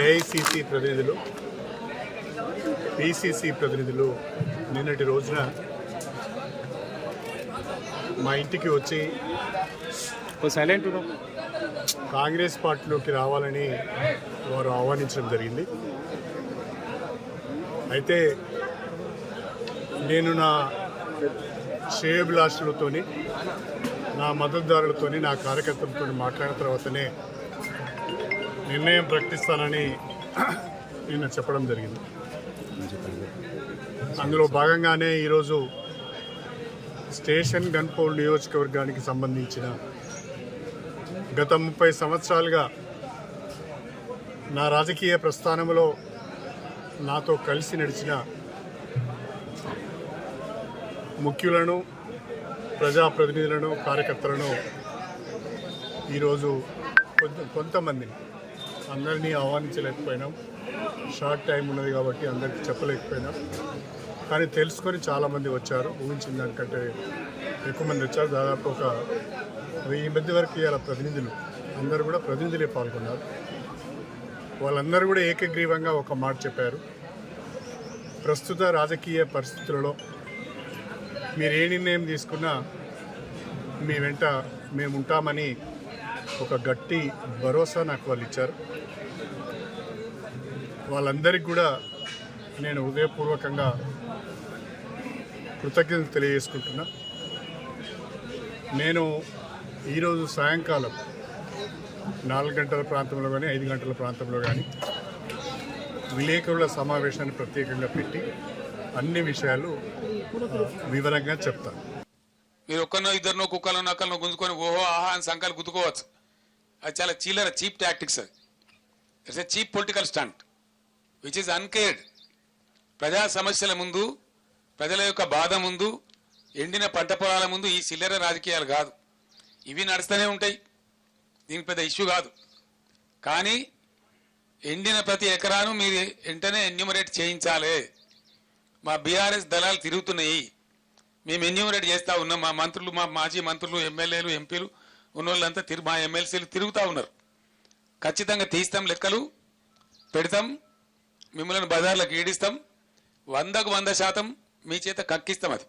AICC ప్రతినిధులు PCC ప్రతినిధులు నిన్నటి రోజున మా ఇంటికి వచ్చి సైలెంట్ కాంగ్రెస్ పార్టీలోకి రావాలని వారు ఆహ్వానించడం జరిగింది. అయితే నేను నా శ్రేయభిలాషులతోని నా మద్దతుదారులతోని నా కార్యకర్తలతో మాట్లాడిన తర్వాతనే నిర్ణయం ప్రకటిస్తానని నిన్న చెప్పడం జరిగింది. అందులో భాగంగానే ఈరోజు స్టేషన్ గన్పౌల్ నియోజకవర్గానికి సంబంధించిన గత ముప్పై సంవత్సరాలుగా నా రాజకీయ ప్రస్థానంలో నాతో కలిసి నడిచిన ముఖ్యులను ప్రజాప్రతినిధులను కార్యకర్తలను ఈరోజు కొంత కొంతమందిని అందరినీ ఆహ్వానించలేకపోయినాం. షార్ట్ టైం ఉన్నది కాబట్టి అందరికీ చెప్పలేకపోయినాం. కానీ తెలుసుకొని చాలామంది వచ్చారు. ఊహించిన దానికంటే ఎక్కువ మంది వచ్చారు. దాదాపు ఒక వెయ్యి మంది వరకు ఇవాళ ప్రతినిధులు. అందరూ కూడా ప్రతినిధులే పాల్గొన్నారు. వాళ్ళందరూ కూడా ఏకగ్రీవంగా ఒక మాట చెప్పారు. ప్రస్తుత రాజకీయ పరిస్థితులలో మీరు ఏ నిర్ణయం తీసుకున్నా మీ వెంట మేము ఉంటామని ఒక గట్టి భరోసా నాకు వాళ్ళు ఇచ్చారు. వాళ్ళందరికీ కూడా నేను హృదయపూర్వకంగా కృతజ్ఞతలు తెలియజేసుకుంటున్నా. నేను ఈరోజు సాయంకాలం నాలుగు గంటల ప్రాంతంలో కానీ ఐదు గంటల ప్రాంతంలో కానీ విలేకరుల సమావేశాన్ని ప్రత్యేకంగా పెట్టి అన్ని విషయాలు వివరంగా చెప్తాను. మీరు ఒక్కనో ఇద్దరినో కుక్కలో నక్కలను గుంజుకొని ఓహో ఆహా అని సంకాలు గుద్దుకోవచ్చు అది చాలా చీలర చీప్ టాక్టిక్స్ అది. It's a cheap political stunt which is uncared ప్రజా సమస్యల ముందు ప్రజల యొక్క బాధ ముందు ఎండిన పంట పొలాల ముందు ఈ చిల్లర రాజకీయాలు కాదు. ఇవి నడుస్తూనే ఉంటాయి. దీనికి పెద్ద ఇష్యూ కాదు. కానీ ఎండిన ప్రతి ఎకరాను మీరు వెంటనే ఎన్యూమరేట్ చేయించాలి. మా బీఆర్ఎస్ దళాలు తిరుగుతున్నాయి. మేము ఎన్యూమరేట్ చేస్తూ ఉన్నాం. మా మంత్రులు మా మాజీ మంత్రులు ఎమ్మెల్యేలు ఎంపీలు ఉన్నోళ్ళంతా తిరు మా ఎమ్మెల్సీలు తిరుగుతూ ఉన్నారు. ఖచ్చితంగా తీస్తాం లెక్కలు పెడతాం. మిమ్మల్ని బజార్లకు ఈడిస్తాం. వందకు వంద శాతం మీ చేత కక్కిస్తాం అది.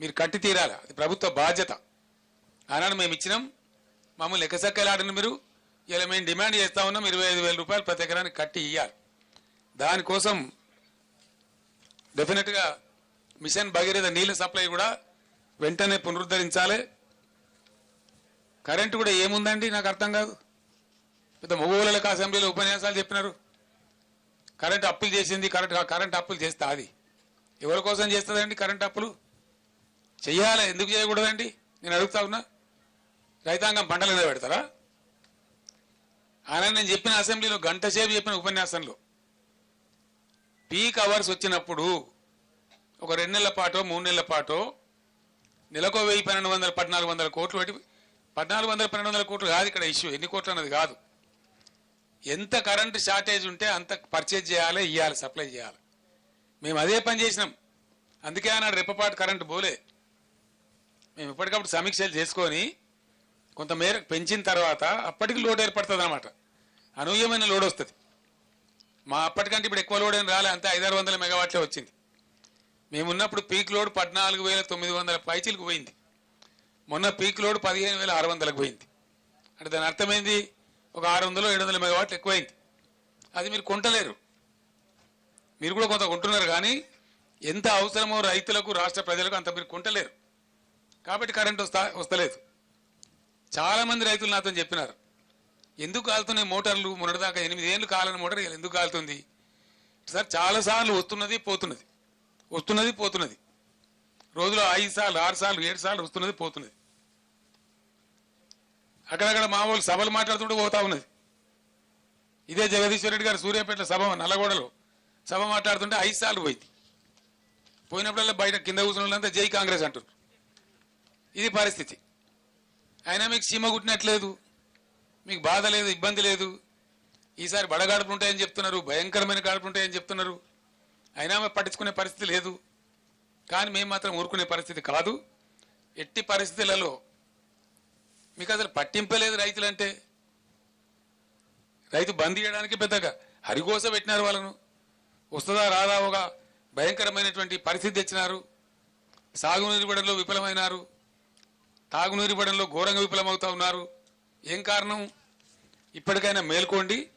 మీరు కట్టి తీరాలి. అది ప్రభుత్వ బాధ్యత. ఆనాడు మేము ఇచ్చినాం. మమ్మల్ని ఎక్కసెక్కలాడిన మీరు ఇలా మేము డిమాండ్ చేస్తా ఉన్నాం. ఇరవై ఐదు వేల రూపాయలు ప్రతి ఎకరానికి కట్టి ఇవ్వాలి దానికోసం డెఫినెట్గా మిషన్ భగీరథ నీళ్ళ సప్లై కూడా వెంటనే పునరుద్ధరించాలి. కరెంటు కూడా ఏముందండి? నాకు అర్థం కాదు. పెద్ద మగవాళ్ళకి అసెంబ్లీలో ఉపన్యాసాలు చెప్పినారు. కరెంట్ అప్పులు చేసింది కరెంట్ కరెంట్ అప్పులు చేస్తా అది. ఎవరి కోసం చేస్తుందండి కరెంట్ అప్పులు? చెయ్యాలి? ఎందుకు చేయకూడదండి? నేను అడుగుతా ఉన్నా. రైతాంగం పంటలు మీద పెడతారా? ఆయన నేను చెప్పిన అసెంబ్లీలో గంట సేపు చెప్పిన ఉపన్యాసంలో పీక్ అవర్స్ వచ్చినప్పుడు ఒక రెండు నెలల పాటో మూడు నెలల పాటో నెలకో వెయ్యి పన్నెండు వందల పద్నాలుగు వందల కోట్లు పెట్టి పద్నాలుగు వందల పన్నెండు వందల కోట్లు కాదు ఇక్కడ ఇష్యూ. ఎన్ని కోట్లు అన్నది కాదు. ఎంత కరెంటు షార్టేజ్ ఉంటే అంత పర్చేజ్ చేయాలి ఇవ్వాలి సప్లై చేయాలి. మేము అదే పని చేసినాం. అందుకే అన్నాడు రెప్పపాటు కరెంటు పోలే. మేము ఎప్పటికప్పుడు సమీక్షలు చేసుకొని కొంతమేర పెంచిన తర్వాత అప్పటికి లోడ్ ఏర్పడుతుంది అనమాట అనూహ్యమైన లోడ్ వస్తుంది. మా అప్పటికంటే ఇప్పుడు ఎక్కువ లోడ్ ఏం రాలే అంతే ఐదారు వందల మెగావాట్లే వచ్చింది. మేమున్నప్పుడు పీక్ లోడ్ పద్నాలుగు వేల తొమ్మిది వందల పైచీలకు పోయింది. మొన్న పీక్ లోడ్ పదిహేను వేల ఆరు వందలకు పోయింది. అంటే దాని అర్థమైంది ఒక ఆరు వందలు ఏడు వందల మెగావాట్లు ఎక్కువైంది. అది మీరు కొంటలేరు. మీరు కూడా కొంత కొంటున్నారు కానీ ఎంత అవసరమో రైతులకు రాష్ట్ర ప్రజలకు అంత మీరు కొంటలేరు. కాబట్టి కరెంట్ వస్తా వస్తలేదు. చాలామంది రైతులు నాతో చెప్పినారు. ఎందుకు కాలుతున్నాయి మోటార్లు? మొన్నటిదాకా ఎనిమిది ఏళ్ళు కాలని మోటార్ ఎందుకు కాలుతుంది? సార్ చాలాసార్లు వస్తున్నది పోతున్నది. వస్తున్నది పోతున్నది. రోజులో ఐదు సార్లు ఆరు సార్లు ఏడు సార్లు వస్తున్నది పోతున్నది. అక్కడక్కడ మామూలు వాళ్ళు సభలు మాట్లాడుతుంటూ పోతా ఉన్నది. ఇదే జగదీశ్వర రెడ్డి గారు సూర్యాపేట సభ నల్లగొండలో సభ మాట్లాడుతుంటే ఐదు సార్లు పోయింది. పోయినప్పుడల్లా బయట కింద కూర్చున్న వాళ్ళంతా జై కాంగ్రెస్ అంటారు ఇది పరిస్థితి. అయినా మీకు సీమ కుట్టినట్లేదు మీకు బాధ లేదు ఇబ్బంది లేదు. ఈసారి బడగాడుపులు ఉంటాయని చెప్తున్నారు భయంకరమైన గాడుపులు ఉంటాయని చెప్తున్నారు. అయినా మేము పట్టించుకునే పరిస్థితి లేదు. కానీ మేము మాత్రం ఊరుకునే పరిస్థితి కాదు. ఎట్టి పరిస్థితులలో మీకు అసలు పట్టింపలేదు రైతులంటే. రైతు బంద్ చేయడానికి పెద్దగా హరిగోస పెట్టినారు వాళ్ళను. వస్తుందా రాదా ఒక భయంకరమైనటువంటి పరిస్థితి తెచ్చినారు. సాగునీరు పడంలో విఫలమైనారు. తాగునీరు పడంలో ఘోరంగా విఫలమవుతా ఉన్నారు. ఏం కారణం? ఇప్పటికైనా మేల్కోండి.